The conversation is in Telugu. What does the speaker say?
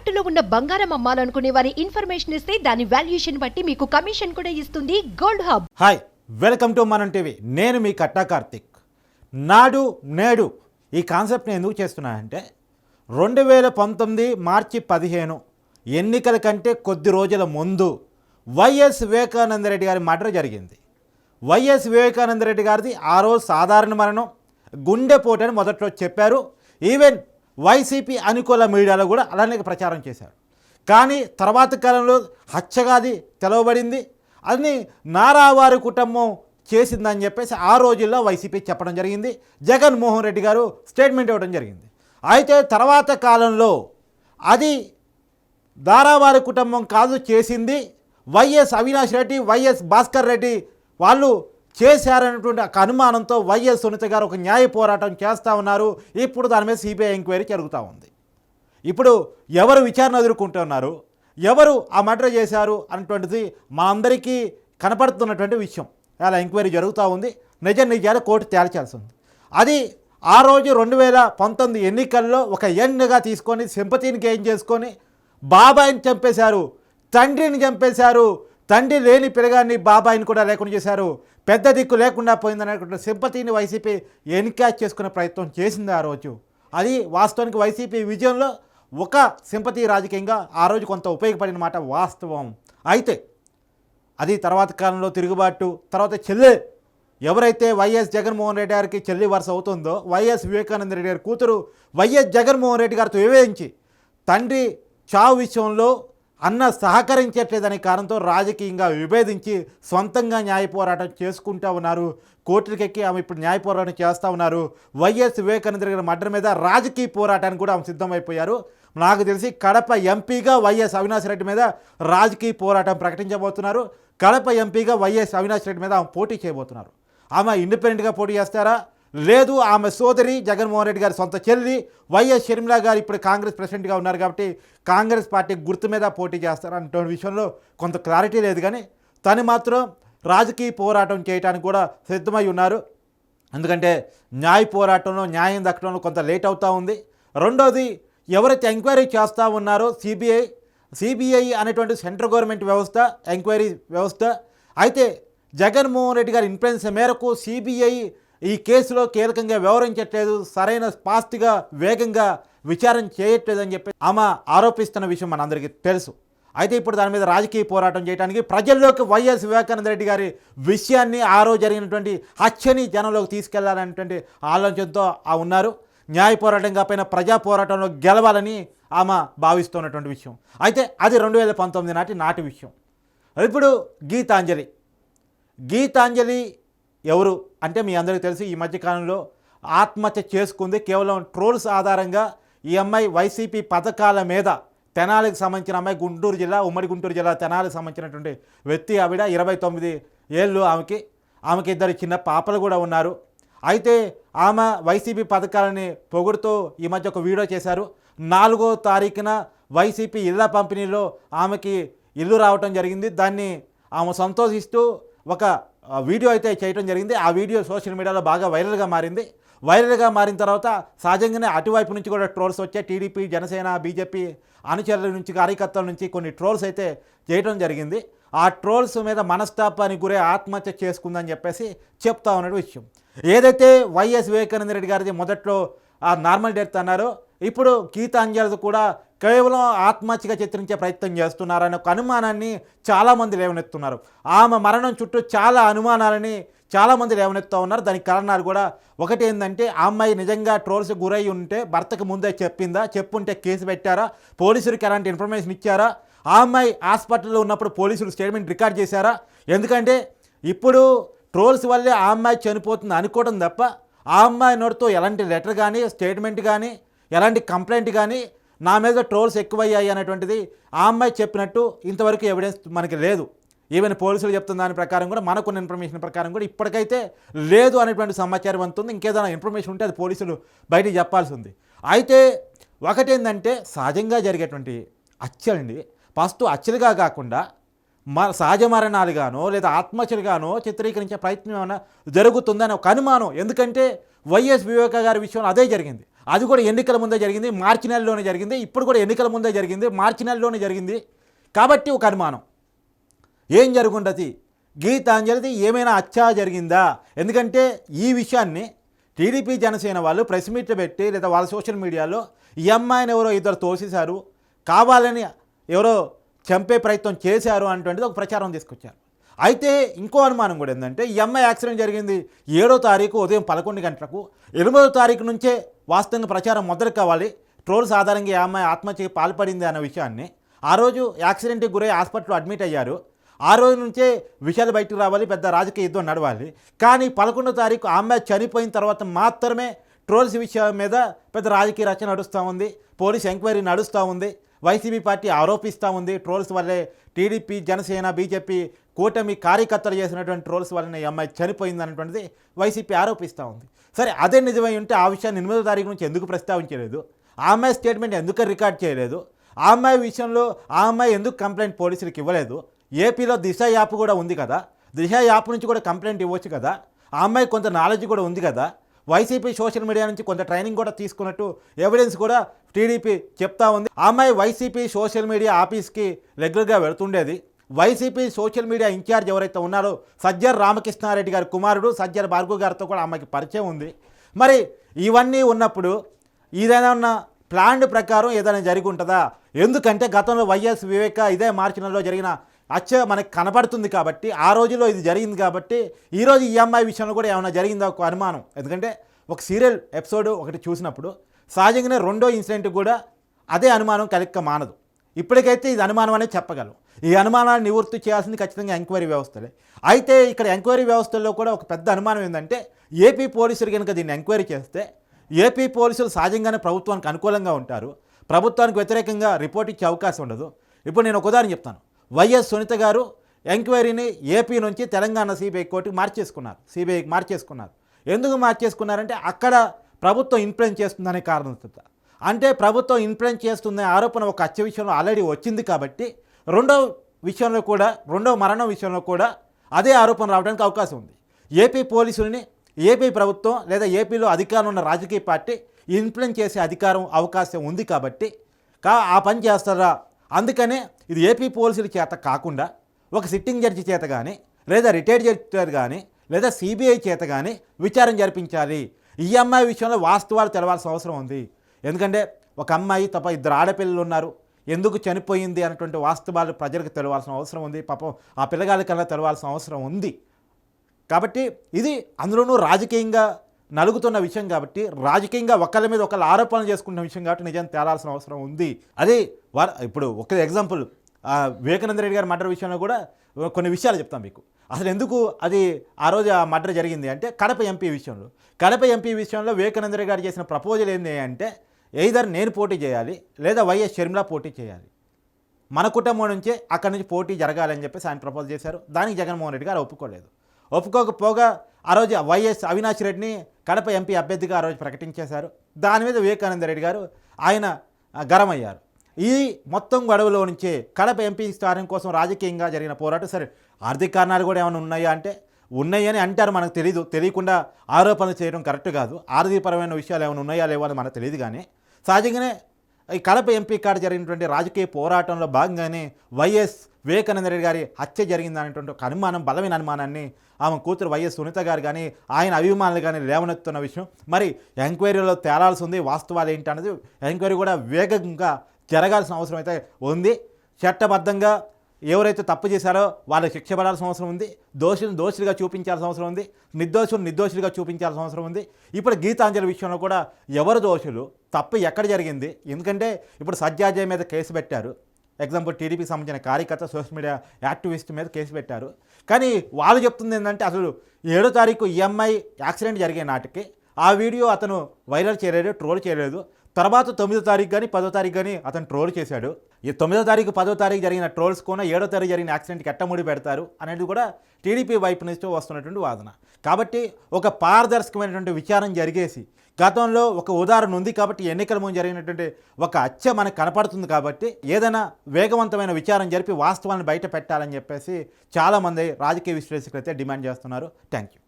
తాకట్టులో ఉన్న బంగారం అమ్మాలనుకునే వారి ఇన్ఫర్మేషన్ ఇస్తే దాని వాల్యుయేషన్ బట్టి మీకు కమిషన్ కూడా ఇస్తుంది Gold Hub. Hi welcome to Manam TV. నేను మీ కట్టా కార్తిక్. నాడు నేడు ఈ కాన్సెప్ట్ని ఎందుకు చేస్తున్నానంటే రెండు వేల పంతొమ్మిది మార్చి పదిహేను ఎన్నికల కంటే కొద్ది రోజుల ముందు వైఎస్ వివేకానంద రెడ్డి గారి మర్డర్ జరిగింది. వైఎస్ వివేకానంద రెడ్డి గారిది ఆ రోజు సాధారణ మరణం. గుండెపోటు అని మొదట్లో చెప్పారు. ఈవెన్ వైసీపీ అనుకూల మీడియాలో కూడా అలానే ప్రచారం చేశారు. కానీ తర్వాత కాలంలో హత్యగాది తెలవబడింది. అని నారావారి కుటుంబం చేసిందని చెప్పేసి ఆ రోజుల్లో వైసీపీ చెప్పడం జరిగింది. జగన్మోహన్ రెడ్డి గారు స్టేట్మెంట్ ఇవ్వడం జరిగింది. అయితే తర్వాత కాలంలో అది దారావారి కుటుంబం కాదు చేసింది. వైఎస్ అవినాష్ రెడ్డి వైఎస్ భాస్కర్ రెడ్డి వాళ్ళు చేశారనేటువంటి ఒక అనుమానంతో వైఎస్ సునీత గారు ఒక న్యాయ పోరాటం చేస్తూ ఉన్నారు. ఇప్పుడు దాని మీద సిబిఐ ఎంక్వైరీ జరుగుతూ ఉంది. ఇప్పుడు ఎవరు విచారణ ఎదుర్కొంటున్నారు ఎవరు ఆ మర్డర్ చేశారు అన్నటువంటిది మా అందరికీ కనపడుతున్నటువంటి విషయం. అలా ఎంక్వైరీ జరుగుతూ ఉంది. నిజ నిజాలు కోర్టు తేల్చాల్సి ఉంది అది ఆ రోజు రెండు వేల పంతొమ్మిది ఎన్నికల్లో ఒక ఎండ్గా తీసుకొని సింపతిని గెయిన్ చేసుకొని బాబాయిని చంపేశారు తండ్రిని చంపేశారు తండ్రి లేని పిల్లగాన్ని బాబాయిని కూడా లేకుండా చేశారు. పెద్ద దిక్కు లేకుండా పోయిందనేటువంటి సింపతిని వైసీపీ ఎన్కాచ్ చేసుకునే ప్రయత్నం చేసింది ఆ రోజు. అది వాస్తవానికి వైసీపీ విజయంలో ఒక సింపతి రాజకీయంగా ఆ రోజు కొంత ఉపయోగపడిన మాట వాస్తవం. అయితే అది తర్వాత కాలంలో తిరుగుబాటు తర్వాత చెల్లె ఎవరైతే వైఎస్ జగన్మోహన్ రెడ్డి గారికి చెల్లి వరుస అవుతుందో వైఎస్ వివేకానంద రెడ్డి గారి కూతురు వైఎస్ జగన్మోహన్ రెడ్డి గారితో వివేయించి తండ్రి చావు విషయంలో అన్న సహకరించట్లేదనే కారణంతో రాజకీయంగా విభేదించి సొంతంగా న్యాయ పోరాటం చేసుకుంటూ ఉన్నారు. కోర్టులకెక్కి ఆమె ఇప్పుడు న్యాయ పోరాటం చేస్తూ ఉన్నారు. వైఎస్ వివేకానంద గారి మర్డర్ మీద రాజకీయ పోరాటానికి కూడా ఆమె సిద్ధమైపోయారు. నాకు తెలిసి కడప ఎంపీగా వైఎస్ అవినాష్ రెడ్డి మీద రాజకీయ పోరాటం ప్రకటించబోతున్నారు. కడప ఎంపీగా వైఎస్ అవినాష్ రెడ్డి మీద ఆమె పోటీ చేయబోతున్నారు. ఆమె ఇండిపెండెంట్గా పోటీ చేస్తారా? లేదు ఆమె సోదరి జగన్మోహన్ రెడ్డి గారి సొంత చెల్లి వైఎస్ షర్మిల గారు ఇప్పుడు కాంగ్రెస్ ప్రెసిడెంట్గా ఉన్నారు కాబట్టి కాంగ్రెస్ పార్టీ గుర్తు మీద పోటీ చేస్తారు అనే విషయంలో కొంత క్లారిటీ లేదు కానీ తను మాత్రం రాజకీయ పోరాటం చేయడానికి కూడా సిద్ధమై ఉన్నారు. ఎందుకంటే న్యాయ పోరాటంలో న్యాయం దక్కడంలో కొంత లేట్ అవుతూ ఉంది. రెండోది ఎవరైతే ఎంక్వైరీ చేస్తూ ఉన్నారో సిబిఐ సిబిఐ అనేటువంటి సెంట్రల్ గవర్నమెంట్ వ్యవస్థ ఎంక్వైరీ వ్యవస్థ అయితే జగన్మోహన్ రెడ్డి గారి ఇన్ఫ్లుయెన్స్ మేరకు సిబిఐ ఈ కేసులో కీలకంగా వ్యవహరించట్లేదు సరైన స్పాస్టిగా వేగంగా విచారణ చేయట్లేదని చెప్పి ఆమె ఆరోపిస్తున్న విషయం మనందరికీ తెలుసు. అయితే ఇప్పుడు దాని మీద రాజకీయ పోరాటం చేయడానికి ప్రజల్లోకి వైఎస్ వివేకానంద రెడ్డి గారి విషయాన్ని ఆ రోజు జరిగినటువంటి హత్యని జనంలోకి తీసుకెళ్ళాలనేటువంటి ఆలోచనతో ఆ ఉన్నారు. న్యాయ పోరాటం కాకపోయినా ప్రజా పోరాటంలో గెలవాలని ఆమె భావిస్తున్నటువంటి విషయం. అయితే అది రెండు వేల పంతొమ్మిది నాటి నాటి విషయం. ఇప్పుడు గీతాంజలి. గీతాంజలి ఎవరు? అంటే మీ అందరికీ తెలుసు ఈ మధ్యకాలంలో ఆత్మహత్య చేసుకుంది. కేవలం ట్రోల్స్ ఆధారంగా ఈ అమ్మాయి వైసీపీ పథకాల మీద తెనాలికి సంబంధించిన అమ్మాయి గుంటూరు జిల్లా ఉమ్మడి గుంటూరు జిల్లా తెనాలికి సంబంధించినటువంటి వ్యక్తి ఆవిడ ఇరవై తొమ్మిది ఏళ్ళు ఆమెకి ఆమెకి ఇద్దరు చిన్న పాపలు కూడా ఉన్నారు. అయితే ఆమె వైసీపీ పథకాలని పొగుడుతూ ఈ మధ్య ఒక వీడియో చేశారు. నాలుగో తారీఖున వైసీపీ ఇళ్ళ పంపిణీలో ఆమెకి ఇల్లు రావటం జరిగింది. దాన్ని ఆమె సంతోషిస్తూ ఒక వీడియో అయితే చేయడం జరిగింది. ఆ వీడియో సోషల్ మీడియాలో బాగా వైరల్గా మారింది. వైరల్గా మారిన తర్వాత సహజంగానే అటువైపు నుంచి కూడా ట్రోల్స్ వచ్చాయి. టీడీపీ జనసేన బీజేపీ అనుచరుల నుంచి కార్యకర్తల నుంచి కొన్ని ట్రోల్స్ అయితే చేయడం జరిగింది. ఆ ట్రోల్స్ మీద మనస్తాపానికి గురే ఆత్మహత్య చేసుకుందని చెప్పేసి చెప్తా ఉన్న విషయం. ఏదైతే వైఎస్ వివేకానంద రెడ్డి గారిది మొదట్లో ఆ నార్మల్ డెత్ అన్నారో ఇప్పుడు గీతాంజలి కూడా కేవలం ఆత్మహత్యగా చిత్రించే ప్రయత్నం చేస్తున్నారనే ఒక అనుమానాన్ని చాలామంది లేవనెత్తున్నారు. ఆమె మరణం చుట్టూ చాలా అనుమానాలని చాలామంది లేవనెత్తుతూ ఉన్నారు. దానికి కారణాలు కూడా ఒకటి ఏంటంటే ఆ అమ్మాయి నిజంగా ట్రోల్స్ గురై ఉంటే భర్తకు ముందే చెప్పిందా? చెప్పుంటే కేసు పెట్టారా? పోలీసులకి ఎలాంటి ఇన్ఫర్మేషన్ ఇచ్చారా? ఆ అమ్మాయి హాస్పిటల్లో ఉన్నప్పుడు పోలీసులు స్టేట్మెంట్ రికార్డ్ చేశారా? ఎందుకంటే ఇప్పుడు ట్రోల్స్ వల్లే ఆ అమ్మాయి చనిపోతుంది అనుకోవడం తప్ప ఆ అమ్మాయి నోటితో ఎలాంటి లెటర్ కానీ స్టేట్మెంట్ కానీ ఎలాంటి కంప్లైంట్ కానీ నా మీద ట్రోల్స్ ఎక్కువయ్యాయి అనేటువంటిది ఆ అమ్మాయి చెప్పినట్టు ఇంతవరకు ఎవిడెన్స్ మనకి లేదు. ఈవెన్ పోలీసులు చెప్తున్న దాని ప్రకారం కూడా మనకున్న ఇన్ఫర్మేషన్ ప్రకారం కూడా ఇప్పటికైతే లేదు అనేటువంటి సమాచారం అంతుంది ఇంకేదైనా ఇన్ఫర్మేషన్ ఉంటే అది పోలీసులు బయటికి చెప్పాల్సి ఉంది. అయితే ఒకటేందంటే సహజంగా జరిగేటువంటి హత్యలండి. ఫస్ట్ హత్యలుగా కాకుండా మ సహజ మరణాలుగానో లేదా ఆత్మహత్యలుగానో చిత్రీకరించే ప్రయత్నం ఏమైనా జరుగుతుందని ఒక అనుమానం. ఎందుకంటే వైఎస్ వివేక గారి విషయంలో అదే జరిగింది. అది కూడా ఎన్నికల ముందే జరిగింది మార్చి నెలలోనే జరిగింది ఇప్పుడు కూడా ఎన్నికల ముందే జరిగింది మార్చి నెలలోనే జరిగింది. కాబట్టి ఒక అనుమానం. ఏం జరుగుండదు? గీతాంజలిది ఏమైనా అచ్చా జరిగిందా? ఎందుకంటే ఈ విషయాన్ని టీడీపీ జనసేన వాళ్ళు ప్రెస్ మీట్లు పెట్టి లేదా వాళ్ళ సోషల్ మీడియాలో ఈ అమ్మాయిని ఎవరో ఇద్దరు తోసేశారు కావాలని ఎవరో చంపే ప్రయత్నం చేశారు అటువంటిది ఒక ప్రచారం తీసుకొచ్చారు. అయితే ఇంకో అనుమానం కూడా ఏంటంటే ఈ అమ్మాయి యాక్సిడెంట్ జరిగింది ఏడో తారీఖు ఉదయం పదకొండు గంటలకు. ఎనిమిదో తారీఖు నుంచే వాస్తవంగా ప్రచారం మొదలు కావాలి. ట్రోల్స్ ఆధారంగా ఈ అమ్మాయి ఆత్మహత్యకి పాల్పడింది అన్న విషయాన్ని. ఆ రోజు యాక్సిడెంట్కి గురై హాస్పిటల్లో అడ్మిట్ అయ్యారు. ఆ రోజు నుంచే విషయాలు బయటకు రావాలి పెద్ద రాజకీయ యుద్ధం నడవాలి. కానీ పదకొండో తారీఖు ఆ అమ్మాయి చనిపోయిన తర్వాత మాత్రమే ట్రోల్స్ విషయం మీద పెద్ద రాజకీయ రచన నడుస్తూ ఉంది. పోలీస్ ఎంక్వైరీ నడుస్తూ ఉంది. వైసీపీ పార్టీ ఆరోపిస్తూ ఉంది. ట్రోల్స్ వల్లే టీడీపీ జనసేన బీజేపీ కూటమి కార్యకర్తలు చేసినటువంటి ట్రోల్స్ వలన ఈ అమ్మాయి చనిపోయింది అన్నటువంటిది వైసీపీ ఆరోపిస్తూ ఉంది. సరే అదే నిజమై ఉంటే ఆ విషయాన్ని ఎనిమిదో తారీఖు నుంచి ఎందుకు ప్రస్తావించలేదు? ఆ అమ్మాయి స్టేట్మెంట్ ఎందుకు రికార్డ్ చేయలేదు? ఆ అమ్మాయి విషయంలో ఆ అమ్మాయి ఎందుకు కంప్లైంట్ పోలీసులకు ఇవ్వలేదు? ఏపీలో దిశ యాప్ కూడా ఉంది కదా? దిశ యాప్ నుంచి కూడా కంప్లైంట్ ఇవ్వచ్చు కదా? ఆ అమ్మాయి కొంత నాలెడ్జ్ కూడా ఉంది కదా? వైసీపీ సోషల్ మీడియా నుంచి కొంత ట్రైనింగ్ కూడా తీసుకున్నట్టు ఎవిడెన్స్ కూడా టీడీపీ చెప్తా ఉంది. ఆ అమ్మాయి వైసీపీ సోషల్ మీడియా ఆఫీస్కి రెగ్యులర్గా వెళుతుండేది. వైసీపీ సోషల్ మీడియా ఇన్ఛార్జ్ ఎవరైతే ఉన్నారో సజ్జర్ రామకృష్ణారెడ్డి గారి కుమారుడు సజ్జర్ భార్గవ్ గారితో కూడా ఆమెకి పరిచయం ఉంది. మరి ఇవన్నీ ఉన్నప్పుడు ఏదైనా ఉన్న ప్లాన్ ప్రకారం ఏదైనా జరిగి ఉంటుందా ఎందుకంటే గతంలో వైఎస్ వివేక ఇదే మార్చి నెలలో జరిగిన అచ్చ మనకి కనబడుతుంది కాబట్టి ఆ రోజులో ఇది జరిగింది కాబట్టి ఈరోజు ఈ అమ్మాయి విషయంలో కూడా ఏమైనా జరిగిందా ఒక అనుమానం? ఎందుకంటే ఒక సీరియల్ ఎపిసోడ్ ఒకటి చూసినప్పుడు సహజంగానే రెండో ఇన్సిడెంట్ కూడా అదే అనుమానం కలిక్క మానదు. ఇప్పటికైతే ఇది అనుమానం అనేది చెప్పగలం. ఈ అనుమానాన్ని నివృత్తి చేయాల్సింది ఖచ్చితంగా ఎంక్వైరీ వ్యవస్థలే. అయితే ఇక్కడ ఎంక్వైరీ వ్యవస్థల్లో కూడా ఒక పెద్ద అనుమానం ఏంటంటే ఏపీ పోలీసులు కనుక దీన్ని ఎంక్వైరీ చేస్తే ఏపీ పోలీసులు సహజంగానే ప్రభుత్వానికి అనుకూలంగా ఉంటారు. ప్రభుత్వానికి వ్యతిరేకంగా రిపోర్ట్ ఇచ్చే అవకాశం ఉండదు. ఇప్పుడు నేను ఒక ఉదాహరణ చెప్తాను. వైఎస్ సునీత గారు ఎంక్వైరీని ఏపీ నుంచి తెలంగాణ సిబిఐ కోర్టుకి మార్చేసుకున్నారు. సిబిఐకి మార్చేసుకున్నారు. ఎందుకు మార్చేసుకున్నారంటే అక్కడ ప్రభుత్వం ఇన్ఫ్లుయెన్స్ చేస్తుందనే కారణంతో అంటే ప్రభుత్వం ఇన్ఫ్లుయెన్స్ చేస్తుందనే ఆరోపణ ఒక హత్య విషయంలో ఆల్రెడీ వచ్చింది కాబట్టి రెండవ విషయంలో కూడా రెండవ మరణం విషయంలో కూడా అదే ఆరోపణ రావడానికి అవకాశం ఉంది. ఏపీ పోలీసుల్ని ఏపీ ప్రభుత్వం లేదా ఏపీలో అధికారం ఉన్న రాజకీయ పార్టీ ఇన్ఫ్లుయెన్స్ చేసే అధికారం అవకాశం ఉంది కాబట్టి కా ఆ పని చేస్తారా? అందుకనే ఇది ఏపీ పోలీసుల చేత కాకుండా ఒక సిట్టింగ్ జడ్జి చేత కానీ లేదా రిటైర్డ్ జడ్జి చేత కానీ లేదా సిబిఐ చేత కానీ విచారణ జరిపించాలి. ఈ అమ్మాయి విషయంలో వాస్తవాలు తెలవాల్సిన అవసరం ఉంది. ఎందుకంటే ఒక అమ్మాయి తప్ప ఇద్దరు ఆడపిల్లలు ఉన్నారు. ఎందుకు చనిపోయింది అన్నటువంటి వాస్తవాలు ప్రజలకు తెలవాల్సిన అవసరం ఉంది. పాపం ఆ పిల్లగాళ్ళకల్లా తెలవాల్సిన అవసరం ఉంది. కాబట్టి ఇది అందులోనూ రాజకీయంగా నలుగుతున్న విషయం కాబట్టి రాజకీయంగా ఒకళ్ళ మీద ఒకళ్ళు ఆరోపణలు చేసుకుంటున్న విషయం కాబట్టి నిజం తేలాల్సిన అవసరం ఉంది. అది వారు ఇప్పుడు ఒక ఎగ్జాంపుల్ ఆ, వివేకానంద రెడ్డి గారి మర్డర్ విషయంలో కూడా కొన్ని విషయాలు చెప్తాం మీకు. అసలు ఎందుకు అది ఆ రోజు ఆ మర్డర్ జరిగింది అంటే కడప ఎంపీ విషయంలో. కడప ఎంపీ విషయంలో వివేకానంద రెడ్డి గారు చేసిన ప్రపోజల్ ఏంటి అంటే ఎయిదర్ నేను పోటీ చేయాలి లేదా వైఎస్ షర్మిల పోటీ చేయాలి. మన కుటుంబం నుంచే అక్కడి నుంచి పోటీ జరగాలని చెప్పేసి ఆయన ప్రపోజ్ చేశారు. దానికి జగన్మోహన్ రెడ్డి గారు ఒప్పుకోలేదు. ఒప్పుకోకపోగా ఆ రోజు వైఎస్ అవినాష్ రెడ్డిని కడప ఎంపీ అభ్యర్థిగా ఆ రోజు ప్రకటించేశారు. దాని మీద వివేకానంద రెడ్డి గారు ఆయన గరమయ్యారు. గరం అయ్యారు ఈ మొత్తం గొడవలో నుంచే కడప ఎంపీ స్థానం కోసం రాజకీయంగా జరిగిన పోరాటం సరే ఆర్థిక కారణాలు కూడా ఏమైనా ఉన్నాయా అంటే ఉన్నాయని అంటారు మనకు తెలియదు తెలియకుండా ఆరోపణలు చేయడం కరెక్ట్ కాదు. ఆర్థికపరమైన విషయాలు ఏమైనా ఉన్నాయా లేవో అని మనకు తెలియదు కానీ సహజంగానే ఈ కడప ఎంపీ కాడ జరిగినటువంటి రాజకీయ పోరాటంలో భాగంగానే వైఎస్ వివేకానంద రెడ్డి గారి హత్య జరిగిందనేటువంటి ఒక అనుమానం బలమైన అనుమానాన్ని ఆమె కూతురు వైఎస్ సునీత గారు కానీ ఆయన అభిమానులు కానీ లేవనెత్తున్న విషయం. మరి ఎంక్వైరీలో తేలాల్సి ఉంది వాస్తవాలు ఏంటి అన్నది ఎంక్వైరీ కూడా వేగంగా జరగాల్సిన అవసరం అయితే ఉంది. చట్టబద్ధంగా ఎవరైతే తప్పు చేశారో వాళ్ళకి శిక్ష పడాల్సిన అవసరం ఉంది. దోషులను దోషులుగా చూపించాల్సిన అవసరం ఉంది. నిర్దోషులు నిర్దోషులుగా చూపించాల్సిన అవసరం ఉంది. ఇప్పుడు గీతాంజలి విషయంలో కూడా ఎవరు దోషులు? తప్పు ఎక్కడ జరిగింది? ఎందుకంటే ఇప్పుడు సత్యాజయ్ మీద కేసు పెట్టారు. ఎగ్జాంపుల్ టీడీపీకి సంబంధించిన కార్యకర్త సోషల్ మీడియా యాక్టివిస్ట్ మీద కేసు పెట్టారు. కానీ వాళ్ళు చెప్తుంది ఏంటంటే అసలు ఏడో తారీఖు ఈఎంఐ యాక్సిడెంట్ జరిగే నాటికి ఆ వీడియో అతను వైరల్ చేయలేదు ట్రోల్ చేయలేదు. తర్వాత తొమ్మిదో తారీఖు కానీ పదో తారీఖు కానీ అతను ట్రోల్ చేశాడు. ఈ తొమ్మిదో తారీఖు పదో తారీఖు జరిగిన ట్రోల్స్ కూడా ఏడో తారీఖు జరిగిన యాక్సిడెంట్కి ఎట్టముడి పెడతారు అనేది కూడా టీడీపీ వైపు నుంచి వస్తున్నటువంటి వాదన. కాబట్టి ఒక పారదర్శకమైనటువంటి విచారం జరిగేసి గతంలో ఒక ఉదాహరణ ఉంది కాబట్టి ఎన్నికల ముందు జరిగినటువంటి ఒక అచ్చ మనకు కనపడుతుంది కాబట్టి ఏదైనా వేగవంతమైన విచారం జరిపి వాస్తవాన్ని బయట పెట్టాలని చెప్పేసి చాలామంది రాజకీయ విశ్లేషకులు అయితే డిమాండ్ చేస్తున్నారు. Thank you